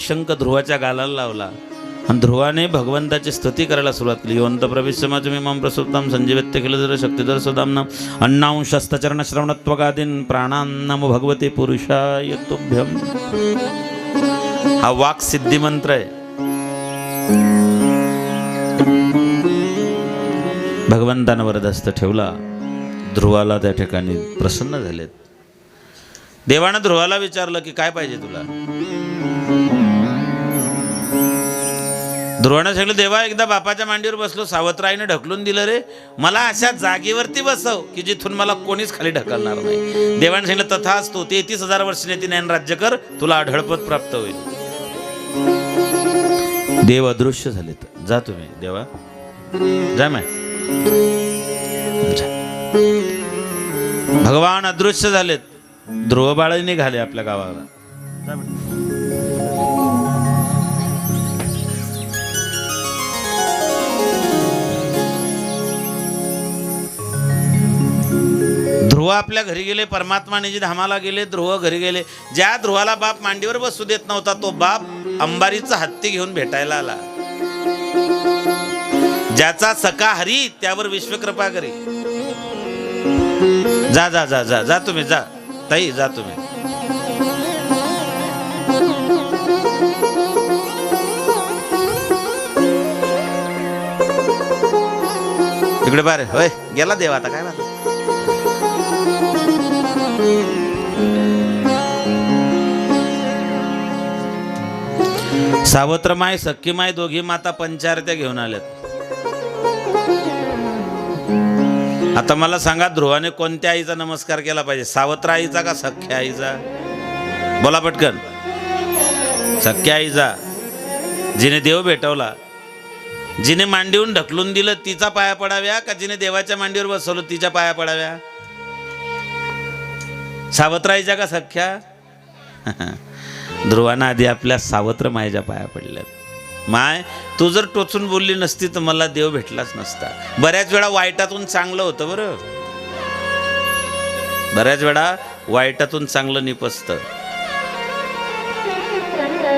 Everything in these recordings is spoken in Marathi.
शंख ध्रुवाच्या गालाला लावला. आणि ध्रुवाने भगवंताची स्तुती करायला सुरुवात केली. योंत प्रवेशमा तुम्ही मम प्रसुप्ताम संजीवत्य केलं जर शक्तिधर सुदाम अन्नांशस्तचरण श्रवणत्वगादीन प्राणान्नम भगवते पुरुषाय तुभ्यम. हा वाक सिद्धी मंत्र आहे. भगवंतानं वरदस्त ठेवला. ध्रुवाला त्या ठिकाणी प्रसन्न झालेत. देवानं ध्रुवाला विचारलं की काय पाहिजे तुला? ध्रुवानं सांगितलं देवा एकदा बापाच्या मांडीवर बसलो सावत्राईने ढकलून दिलं रे. मला अशा जागेवरती बसव की जिथून मला कोणीच खाली ढकलणार नाही. देवाने सांगितलं तथाच तू तेहतीस हजार वर्ष नेती ज्ञान राज्य कर तुला आढळपत प्राप्त होईल. देव अदृश्य झालेत. जा तुम्ही देवा. जा मॅ. भगवान अदृश्य झालेत. ध्रुव बाळ निघाले आपल्या गावाला. ध्रुव आपल्या घरी गेले परमात्माने जी धामाला गेले ध्रुव घरी गेले. ज्या ध्रुवाला बाप मांडीवर बसू देत नव्हता तो बाप अंबारीचा हत्ती घेऊन भेटायला आला. ज्याचा सका हरी त्यावर विश्वकृपा करी. जा जा जा जा जा तुम्ही जा. ताई जा तुम्ही. इकडे बारे होय गेला देव आता काय सावत्र माय सख्खी माय दोघी माता पंचारत्या घेऊन आल्यात. आता मला सांगा ध्रुवाने कोणत्या आईचा नमस्कार केला पाहिजे? सावत्र आईचा का सख्या आईचा? बोला पटकन. सख्या आईचा. जिने देव भेटवला जिने मांडीहून ढकलून दिलं तिचा पाया पडाव्या का जिने देवाच्या मांडीवर बसवलं तिच्या पाया पडाव्या? सावत्राईच्या का सख्या ध्रुवानं आधी आपल्या सावत्र मायच्या पाया पडल्यात. माय तू जर टोचून बोलली नसती तर मला देव भेटलाच नसता. बऱ्याच वेळा वाईटातून चांगलं होतं बरं. बऱ्याच वेळा वाईटातून चांगलं निपसतं.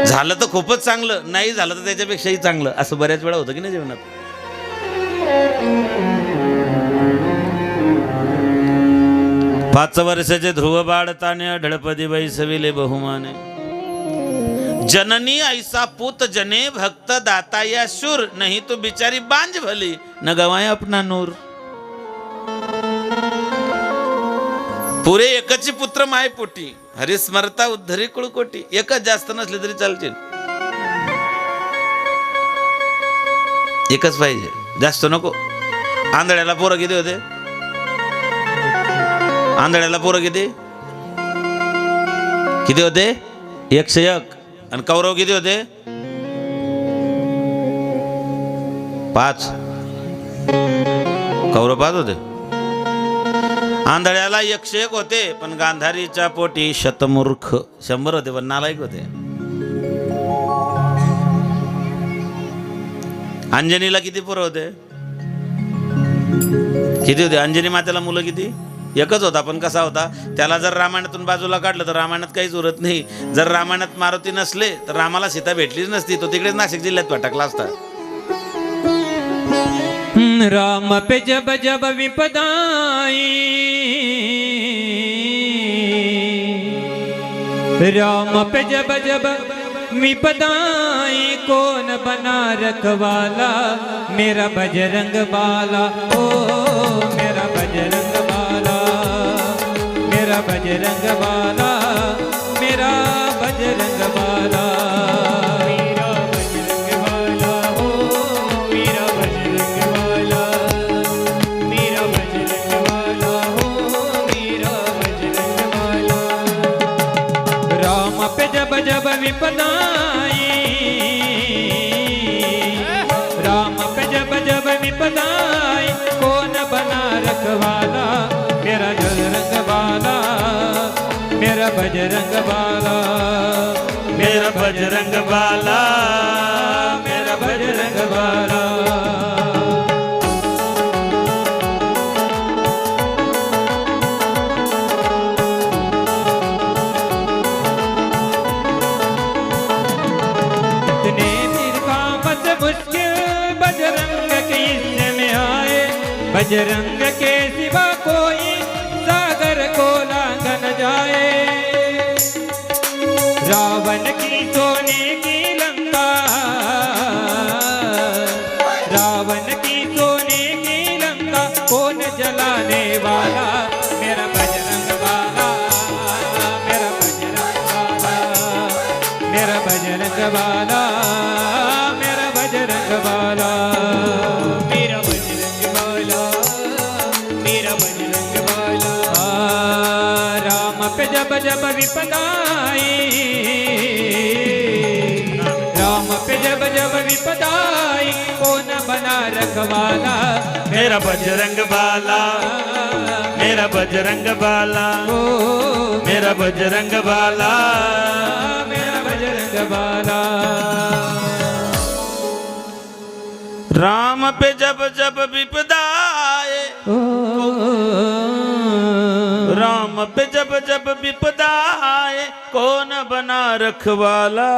झालं तर खूपच चांगलं नाही झालं तर त्याच्यापेक्षाही चांगलं. असं बऱ्याच वेळा होतं की नाही जीवनात? पाच वर्षाचे ध्रुव बाळताने ढळपदी बैसविले बहुमाने. जननी ऐसा पुत जने भक्त दाता या शूर नहीं तो बिचारी बांझ भली। न गवाए अपना नूर। पुरे एकची पुत्र माय पोटी। हरिस्मरता उद्धरी कुळकोटी। एकच जास्त नसले तरी चालतील। एकच पाहिजे। जास्त नको। आंधळ्याला पोरं किती होते? आंधळ्याला पोरं किती? किती होते? एकशे एक. आणि कौरव किती होते? पाच. कौरव पाच होते? आंधळ्याला एकशे एक होते पण गांधारीच्या पोटी शतमूर्ख शंभर होते पण नालायक होते. अंजनीला किती पोरं होते? किती होते? अंजनी मातेला मुलं किती? एकच होता पण कसा होता? त्याला जर रामायणातून बाजूला काढलं तर रामायणात काहीच उरत नाही. जर रामायणात मारुती नसले तर रामाला सीता भेटलीच नसती. तो तिकडेच नाशिक जिल्ह्यात भटकला असता. राम पे जब जब विपदाई। राम पे जब जब विपदाई कौन बना रखवाला? मेरा बजरंग बाला। ओ मेरा बजरंग बाला। मेरा बजरंग बाला मेरा बजरंग बाला मेरा बजरंग बाला ओ मेरा बजरंग बाला मेरा बजरंग बाला ओ मेरा बजरंग बाला राम पे जब जब विपदाई राम पे जब जब विपदाई मेरा बजरंग बाला। मेरा बजरंग बाला। मेरा बजरंग बाला। इतने फिर बजरंग के में आए। बजरंग बजरंग वाला मेरा बजरंग वाला मेरा बजरंग वाला मेरा बजरंग वाला राम पे जब जब विपदाई राम पे जब जब विपदाई कौन बना रखवाला? मेरा बजरंग बाला मेरा बजरंग बाला मेरा बजरंग बाला वाला। राम पे जब जब विपदा आए राम पे जब जब विपदा आए कौन बना रखवाला?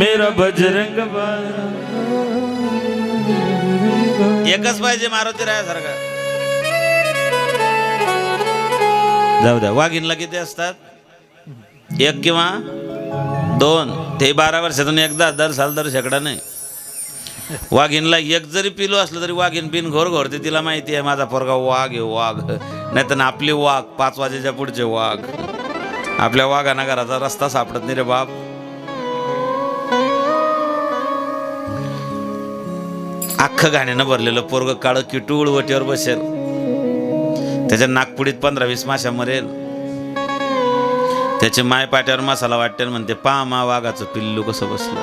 मेरा बजरंग एकच पाहिजे मारुती रायासारखा. जाऊ द्या वाघिनला किती एक किंवा दोन. ते बारा वर्षातून एकदा दर साल दर शेकडा नाही. वाघिनला एक जरी पिलो असलं तरी वाघीन बिन घोर घोरते तिला माहिती आहे माझा पोरगा वाघ आहे वाघ. नाही तर आपली वाघ पाच वाजेच्या पुढचे वाघ. आपल्या वाघांना घराचा रस्ता सापडत नाही रे बाप. अख्खं घाण्यानं भरलेलं पोरग काळं किटूळ वटीवर बसेल. त्याच्या नागपुडीत पंधरा वीस माशा मरेल. त्याची माय पाट्यावर मसाला वाटते म्हणते पा मा वाघाचं पिल्लू कसं बसलं?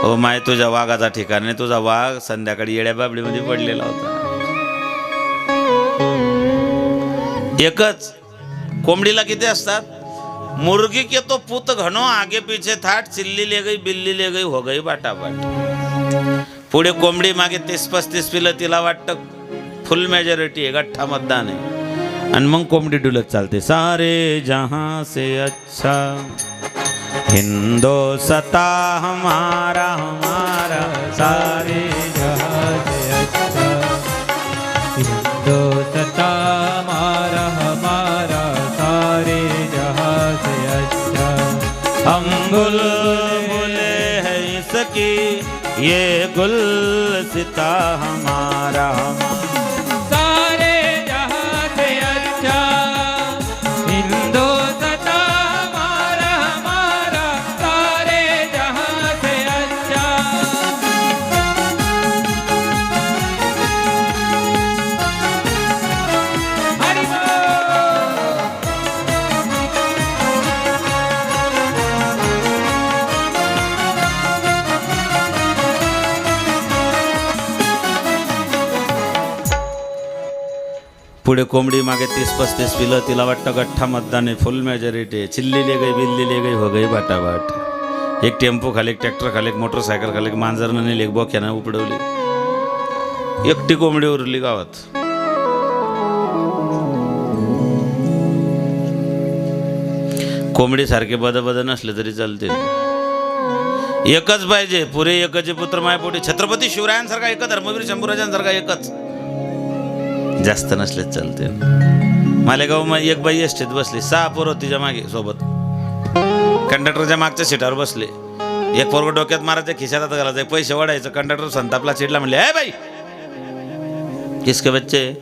हो माय तुझ्या वाघाचा ठिकाण नाही तुझा वाघ संध्याकाळी येड्या बाबडीमध्ये पडलेला होता. एकच कोंबडीला किती असतात? मुर्गी के तो पुत घनो आगे पीछे थाट चिल्ली ले गई बिल्ली ले गई हो गई बाटाबाट. पुढे कोंबडी मागे तीस पस्तीस पिलं तिला वाटतं फुल मेजॉरिटी आहे गठ्ठा मतदान आहे. आणि मग कोंबडी डुलत चालते सारे जहाँ से अच्छा हिंदो सता हमारा हमारा सारे जहाँ से अच्छा हिंदुस्ता हमारा हमारा सारे जहाँ से अच्छा हम है ये गुल सिता हमारा सारे पुढे कोंबडी मागे तीस पस्तीस पिलं तिला वाटतं गठ्ठा मतदान आहे फुल मेजॉरिटी चिल्ली ले गई बिल्ली ले गई हो गई बाटाबाट. एक टेम्पो खाली एक ट्रॅक्टर खाली एक मोटरसायकल खाली एक मांजरनं नेली एक बोक्यानं उपडवली. एकटी कोंबडी उरली गावात. कोंबडी सारखे बद बद नसले तरी चालते एकच पाहिजे पुरे एकचे पुत्र मायपोटी. छत्रपती शिवरायांसारखा एकच धर्मवीर शंभूराजांसारखा एकच. जास्त नसलेच चालते मालेगाव मग एक बाई एसटीत बसली सहा पोरं तिच्यामागे सोबत. कंडक्टरच्या मागच्या सीटावर बसले. एक पोरग डोक्यात मारायचं खिशात आता घालायचं पैसे वाढायचं. कंडक्टर संतापला चिडला म्हणले हे बाई! किसके बच्चे?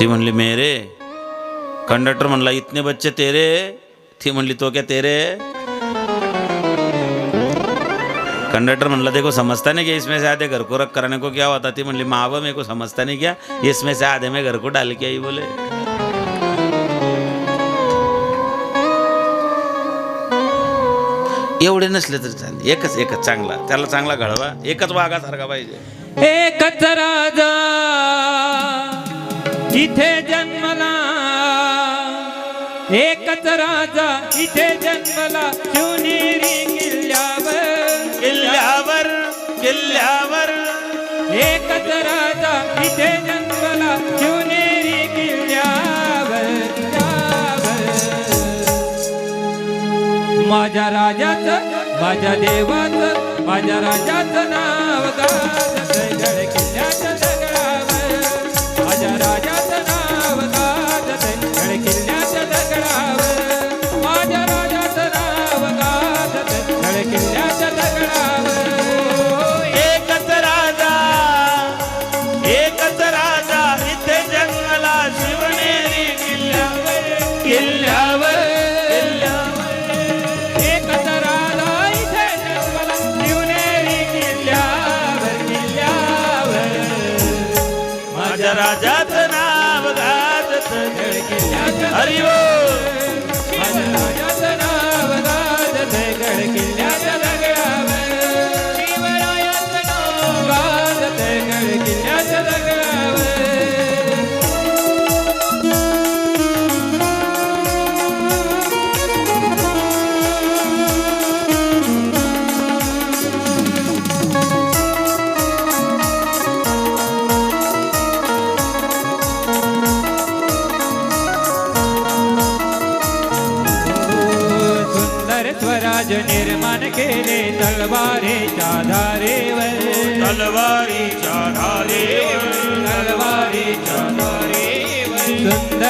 ती म्हणली मेरे. कंडक्टर म्हणला इतने बच्चे तेरे? ती म्हणली तो क्या तेरे? कंडक्टर म्हणला देखो समझता नहीं क्या? इसमें से आधे घर को रख कराने को क्या होता? थी म्हणली माँ मेरे को समझता नहीं क्या? इसमें से आधे में घर को डाल के आई बोले। एवढे नसले तरी चालेल एकच एकच चांगला त्याला चांगला घडवा एकच वाघासारखा पाहिजे. एकच राजा इथे जन्मला. एकच राजा इथे जन्मला शिवनेरी एकच राजा इथे जन्मला शिवनेरी किल्ल्यावर माझ्या राजाचं माझ्या देवाचं माझ्या राजाचं नाव गाजतय. गड किल्ल्याच्या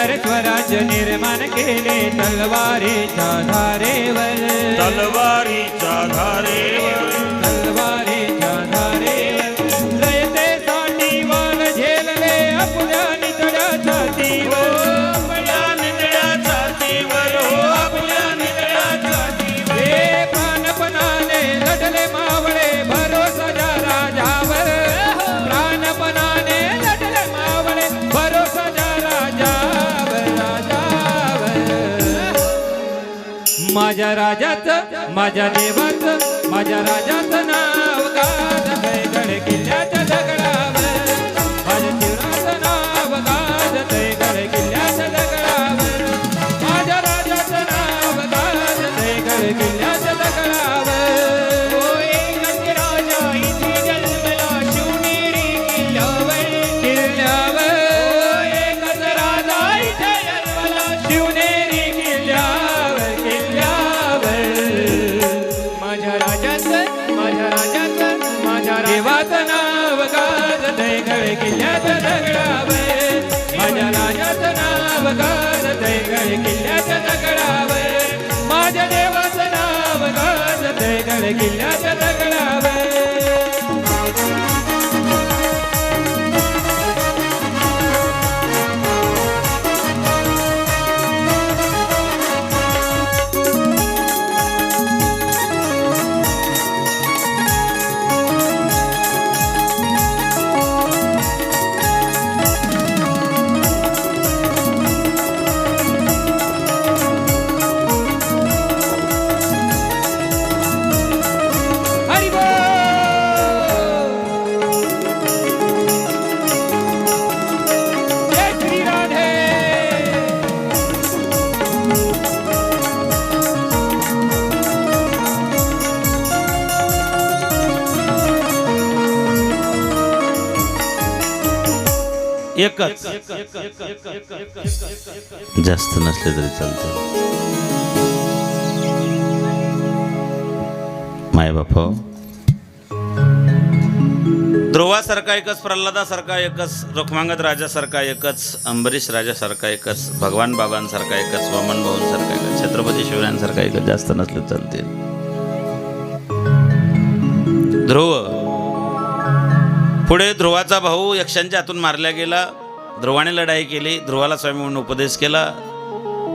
सुंदर स्वराज निर्माण केले तलवारीच्या धारेवर. तलवारीच्या धारेवर माझ्या राजाचं माझ्या देवाचं माझ्या राजाचं नाव गाजतय गड किल्ल्याच्या दगडावर एकच. जास्त नसले तरी चालते. माय बाप हो. ध्रुवासारखा एकच प्रल्हादासारखा एकच रुक्मांगद राजासारखा एकच अंबरीश राजासारखा एकच भगवान बाबांसारखा एकच वामन भाऊंसारखा एकच छत्रपती शिवरायांसारखा एकच जास्त नसले चालते ध्रुव पुढे ध्रुवाचा भाऊ यक्षांच्या हातून मारला गेला. ध्रुवाने लढाई केली. ध्रुवाला स्वामी म्हणून उपदेश केला.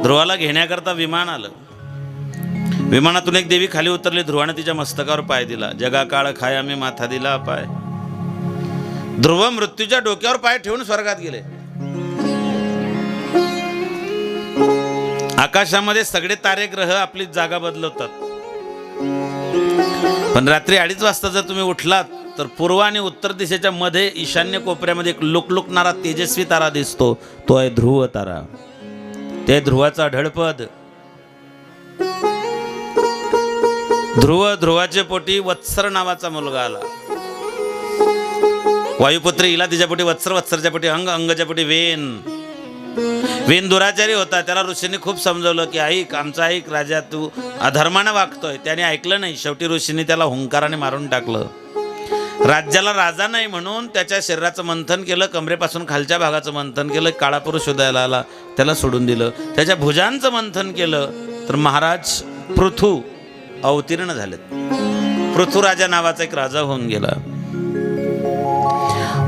ध्रुवाला घेण्याकरता विमान आलं. विमानातून एक देवी खाली उतरली. ध्रुवाने तिच्या मस्तकावर पाय दिला. जगा काळ खाय आम्ही माथा दिला पाय. ध्रुव मृत्यूच्या डोक्यावर पाय ठेवून स्वर्गात गेले. आकाशामध्ये सगळे तारे ग्रह आपली जागा बदलवतात. पण रात्री अडीच वाजता जर तुम्ही उठलात तर पूर्व आणि उत्तर दिशेच्या मध्ये ईशान्य कोपऱ्यामध्ये एक लुकलुकणारा तेजस्वी तारा दिसतो. तो आहे ध्रुव तारा. ते ध्रुवाचा ढळपद. ध्रुव ध्रुवाचे पोटी वत्सर नावाचा मुलगा आला. वायुपुत्री इला तिच्या पोटी वत्सर वत्सरच्या पोटी अंग अंगच्या पोटी वेन. वेन दुराचारी होता. त्याला ऋषींनी खूप समजवलं की ऐक आमचा ऐक राजा तू अधर्मानं वागतोय. त्याने ऐकलं नाही. शेवटी ऋषींनी त्याला हुंकाराने मारून टाकलं. राज्याला राजा नाही म्हणून त्याच्या शरीराचं मंथन केलं कमरेपासून खालच्या भागाचं मंथन केलं काळा पुरुष शोधायला आला त्याला सोडून दिलं. त्याच्या भुजांचं मंथन केलं तर महाराज पृथू अवतीर्ण झालेत. पृथ्वीराजा नावाचा एक राजा होऊन गेला.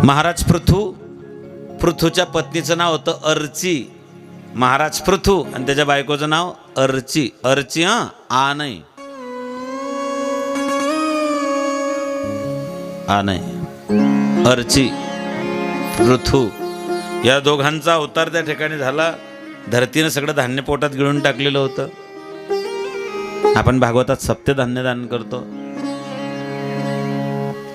महाराज पृथू पृथूच्या पत्नीचं नाव होतं अर्ची. महाराज पृथू आणि त्याच्या बायकोचं नाव अर्ची. अर्ची हां आ नाही. आ नाही. अर्ची पृथू या दोघांचा अवतार त्या ठिकाणी झाला. धरतीनं सगळं धान्य पोटात गिळून टाकलेलं होतं. आपण भागवतात सप्त धान्य दान करतो.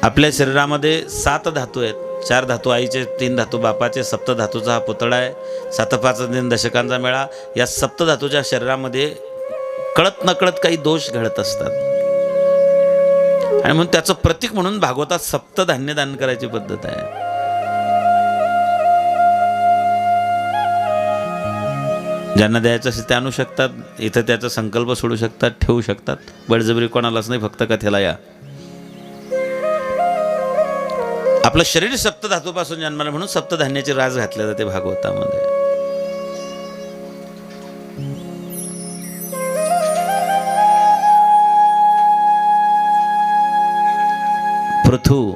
आपल्या शरीरामध्ये सात धातू आहेत. चार धातू आईचे तीन धातू बापाचे सप्त धातूचा हा पुतळा आहे. सात पाच दिन दशकांचा मेळा. या सप्त धातूच्या शरीरामध्ये कळत नकळत काही दोष घडत असतात. आणि म्हणून त्याचं प्रतीक म्हणून भागवतात सप्त धान्य दान करायची पद्धत आहे. ज्यांना द्यायचं असेल ते आणू शकतात इथं त्याचा संकल्प सोडू शकतात ठेवू शकतात. बळजबरी कोणालाच नाही फक्त कथेला या. आपलं शरीर सप्तधातूपासून जन्माला म्हणून सप्तधान्याची राज घातल्या जाते भागवतामध्ये. पृथू.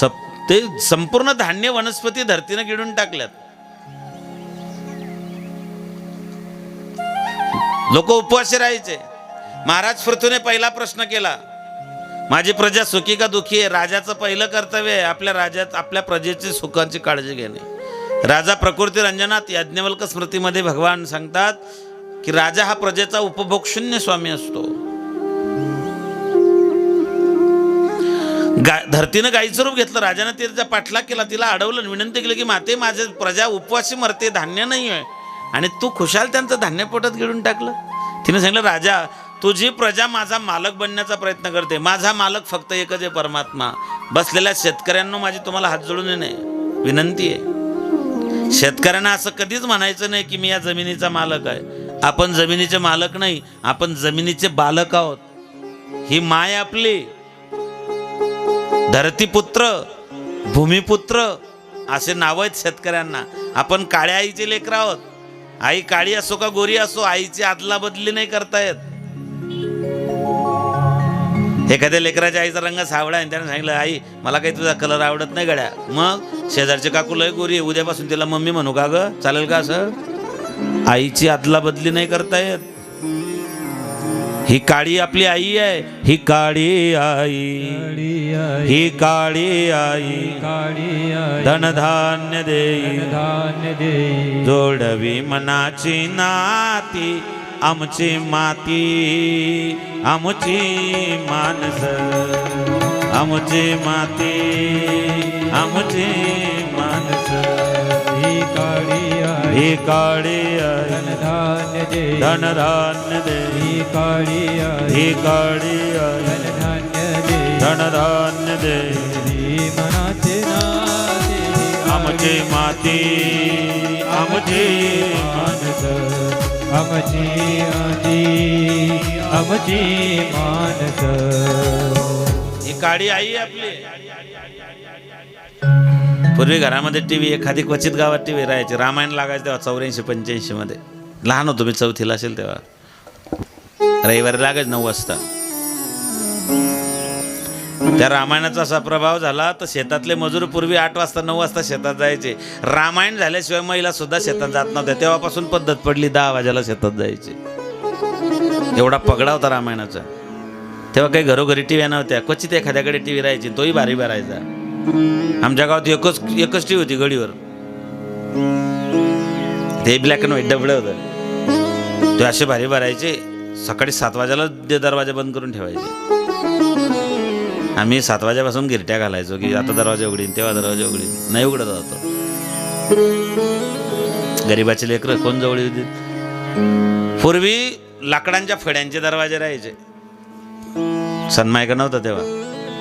सप ते संपूर्ण धान्य वनस्पती धरतीनं गिळून टाकल्यात. लोक उपवासी राहायचे. महाराज पृथूने पहिला प्रश्न केला माझी प्रजा सुखी का दुखी आहे? राजाचं पहिलं कर्तव्य आहे आपल्या राज्यात आपल्या प्रजेची सुखांची काळजी घेणे. राजा प्रकृती रंजनात याज्ञवल्क स्मृतीमध्ये भगवान सांगतात की राजा हा प्रजेचा उपभोग शून्य स्वामी असतो. गा धरतीनं गाईचं रूप घेतलं राजानं तिचा पाठलाग केला तिला अडवलं आणि विनंती केली की माते माझे प्रजा उपवासी मरते धान्य नाही आहे. आणि तू खुशाल त्यांचं धान्य पोटात गिळून टाकलं? तिने सांगितलं राजा तुझी प्रजा माझा मालक बनण्याचा प्रयत्न करते. माझा मालक फक्त एकच आहे परमात्मा. बसलेल्या शेतकऱ्यांना माझी तुम्हाला हात जोडून येणे विनंती आहे. शेतकऱ्यांना असं कधीच म्हणायचं नाही की मी या जमिनीचा मालक आहे. आपण जमिनीचे मालक नाही आपण जमिनीचे बालक आहोत. ही माय आपली. धरतीपुत्र भूमिपुत्र असे नाव आहेत शेतकऱ्यांना. आपण काळ्या आईचे लेकर आहोत. आई काळी असो का गोरी असो आईची आदला बदली नाही करता येत. एखाद्या लेकराच्या आईचा रंग सावळा आहे आणि त्याने सांगितलं आई मला काही तुझा कलर आवडत नाही गड्या. मग शेजारचे काकू लय गोरी उद्यापासून तिला मम्मी म्हणू का ग? चालेल का असं? आईची आदला बदली नाही करता येत. ही काळी आपली आई आहे. ही काळी आई. ही काळी आई. काळी धनधान्य देई. धान्य देई जोडवी मनाची नाती आमची माती आमची माणस आमची माती आमची माणस ही काळी ही काळी आई धान्य दे धनधान्य दे ही काळी आई ही काळी आई धान्य दे धनधान्य दे ही मनाचे आमची माती आमची मानस आमची आजी आमची मानस ही काळी आई आपली पूर्वी घरामध्ये टी व्ही एखादी क्वचित गावात टी व्ही राहायची. रामायण लागायचं तेव्हा चौऱ्याऐंशी पंच्याऐंशीमध्ये लहान होतो मी चौथीला असेल तेव्हा. रविवारी लागायचं नऊ वाजता. त्या रामायणाचा असा प्रभाव झाला तर शेतातले मजूर पूर्वी आठ वाजता नऊ वाजता शेतात जायचे. रामायण झाल्याशिवाय महिला सुद्धा शेतात जात नव्हत्या. तेव्हापासून पद्धत पडली दहा वाजेला शेतात जायची. एवढा पगडा होता रामायणाचा. तेव्हा काही घरोघरी टी व्ही नव्हत्या. क्वचित एखाद्याकडे टी व्ही राहायची तोही भारी भरायचा. आमच्या गावात एकच एकच टी होती गडीवर ते ब्लॅक अँड व्हाईट डबडं होतं. ते असे भारी भरायचे सकाळी सात वाजायला ते दरवाजा बंद करून ठेवायचे. आम्ही सात वाजेपासून गिरट्या घालायचो की आता दरवाजा उघडीन तेव्हा दरवाजा उघडीन. नाही उघडत होतो. गरीबाचे लेकरं कोण जवळ होती पूर्वी लाकडांच्या फड्यांचे दरवाजे राहायचे. सन्मायका नव्हता तेव्हा.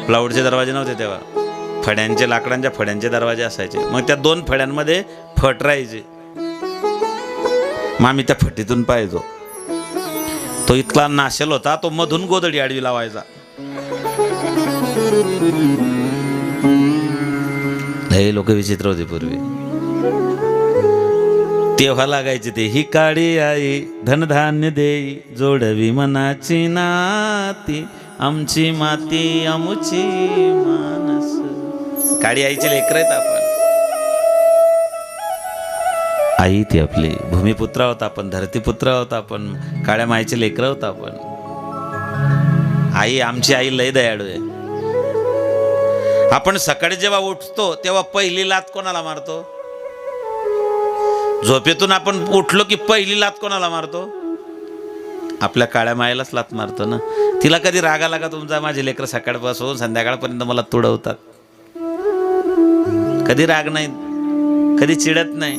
प्लाऊडचे दरवाजे नव्हते तेव्हा. फड्यांचे लाकडांच्या फड्यांचे दरवाजे असायचे. मग त्या दोन फड्यांमध्ये फट राहायचे. मग आम्ही त्या फटीतून पाहायचो. तो इतका नाशेल होता तो मधून गोदडी आडवी लावायचा. हे लोक विचित्र होते पूर्वी. तेव्हा लागायचे ते ही काळी आई धनधान्य देई जोडवी मनाची नाती आमची माती आमची मानस. काळी आईचे लेकर आहेत आपण. आई ती आपली भूमिपुत्र आहोत आपण धरतीपुत्र आहोत आपण काळ्या माईचे लेकर आहोत आपण. आई आमची आई लय दयाळू आहे. आपण सकाळी जेव्हा उठतो तेव्हा पहिली लात कोणाला मारतो? झोपेतून आपण उठलो की पहिली लात कोणाला मारतो? आपल्या काळ्या मायेलाच लात मारतो ना. तिला कधी रागा लागा का तुमचा? माझे लेकर सकाळपासून संध्याकाळपर्यंत मला तुडवतात. कधी राग नाही कधी चिडत नाही.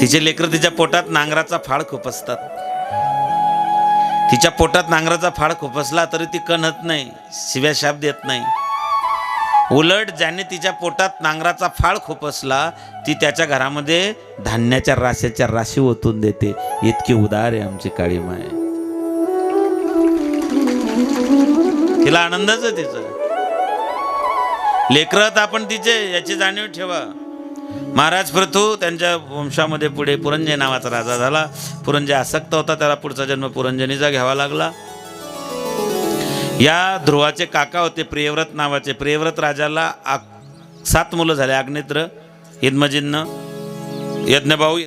तिचे लेकर तिच्या पोटात नांगराचा फाळ खुपसतात तिच्या पोटात नांगराचा फाळ खुपसला तरी ती कणत नाही शिव्या शाप देत नाही. उलट ज्याने तिच्या पोटात नांगराचा फाळ खुपसला ती त्याच्या घरामध्ये धान्याच्या राशाच्या राशी ओतून देते. इतकी उदार आहे आमची काळी माय तिला आनंदच आहे तिचा. लेकरात आपण तिचे याची जाणीव ठेवा. महाराज प्रथू त्यांच्या वंशामध्ये पुढे पुरंजय नावाचा राजा झाला. पुरंजय आसक्त होता त्याला पुढचा जन्म पुरंजनीचा घ्यावा लागला. या ध्रुवाचे काका होते प्रियव्रत नावाचे. प्रियव्रत राजाला आ- सात मुलं झाले अग्नेत्र हिदमजिन्न यज्ञभाऊ